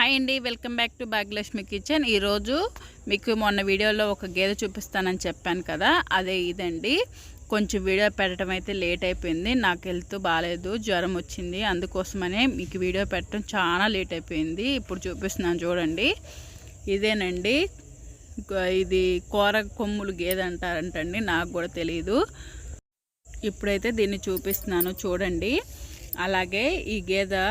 Hi అండి welcome back to Bhagyalakshmi kitchen. ఈరోజు మీకు మొన్న వీడియోలో ఒక గేదె చూపిస్తానని చెప్పాను కదా అదే ఇదండి. కొంచెం వీడియో పెట్టడం అయితే లేట్ అయిపోయింది నాకు హెల్త్ బాగాలేదు జ్వరం వచ్చింది అందుకోసమనే మీకు వీడియో పెట్టడం చాలా లేట్ అయిపోయింది. ఇప్పుడు చూపిస్తున్నాను చూడండి. ఇదేనండి ఇది కూర కొమ్ములు గేదె అంటారంటండి నాకు కూడా తెలియదు ఇప్పుడైతే దీన్ని చూపిస్తున్నాను చూడండి. అలాగే ఈ గేదె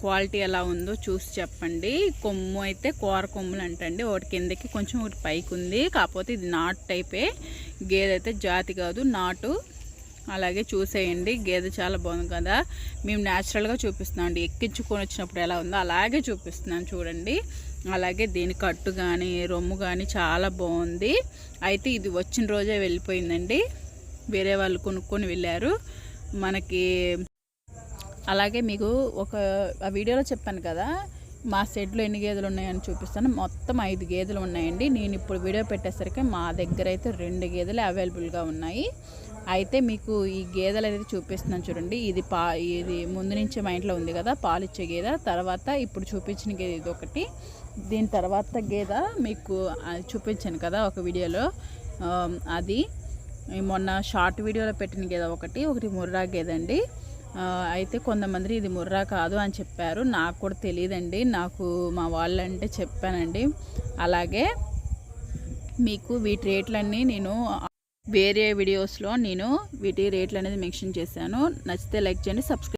క్వాలిటీ ఎలా ఉందో చూసి చెప్పండి. కొమ్ము అయితే కూర కొమ్ములు అంటండి. ఒకటి కిందకి కొంచెం ఒకటి పైకి ఉంది కాకపోతే ఇది నాటు టైపే. గేదె అయితే జాతి కాదు నాటు. అలాగే చూసేయండి. గేదె చాలా బాగుంది కదా. మేము న్యాచురల్గా చూపిస్తున్నాం అండి. ఎక్కించుకొని వచ్చినప్పుడు ఎలా ఉందో అలాగే చూపిస్తున్నాను చూడండి. అలాగే దీని కట్టు కానీ రొమ్ము కానీ చాలా బాగుంది. అయితే ఇది వచ్చిన రోజే వెళ్ళిపోయిందండి. వేరే వాళ్ళు కొనుక్కొని వెళ్ళారు. మనకి అలాగే మీకు ఒక ఆ వీడియోలో చెప్పాను కదా మా షెడ్లో ఎన్ని గేదెలు ఉన్నాయని చూపిస్తాను. మొత్తం ఐదు గేదెలు ఉన్నాయండి. నేను ఇప్పుడు వీడియో పెట్టేసరికి మా దగ్గర అయితే రెండు గేదెలు అవైలబుల్గా ఉన్నాయి. అయితే మీకు ఈ గేదెలు అనేది చూపిస్తున్నాను చూడండి. ఇది పా ఇది ముందు నుంచే మా ఇంట్లో ఉంది కదా పాలు ఇచ్చే గేదె. తర్వాత ఇప్పుడు చూపించిన గేదె ఇది ఒకటి. దీని తర్వాత గేదె మీకు చూపించాను కదా ఒక వీడియోలో. అది. మొన్న షార్ట్ వీడియోలో పెట్టిన గేదె ఒకటి ఒకటి ముర్రా గేదె అండి. అయితే కొంతమంది ఇది ముర్రా కాదు అని చెప్పారు. నాకు కూడా తెలియదండి. నాకు మా వాళ్ళంటే చెప్పానండి. అలాగే మీకు వీటి రేట్లన్నీ నేను వేరే వీడియోస్లో నేను వీటి రేట్లు అనేది మెన్షన్ చేశాను. నచ్చితే లైక్ చేయండి సబ్స్క్రైబ్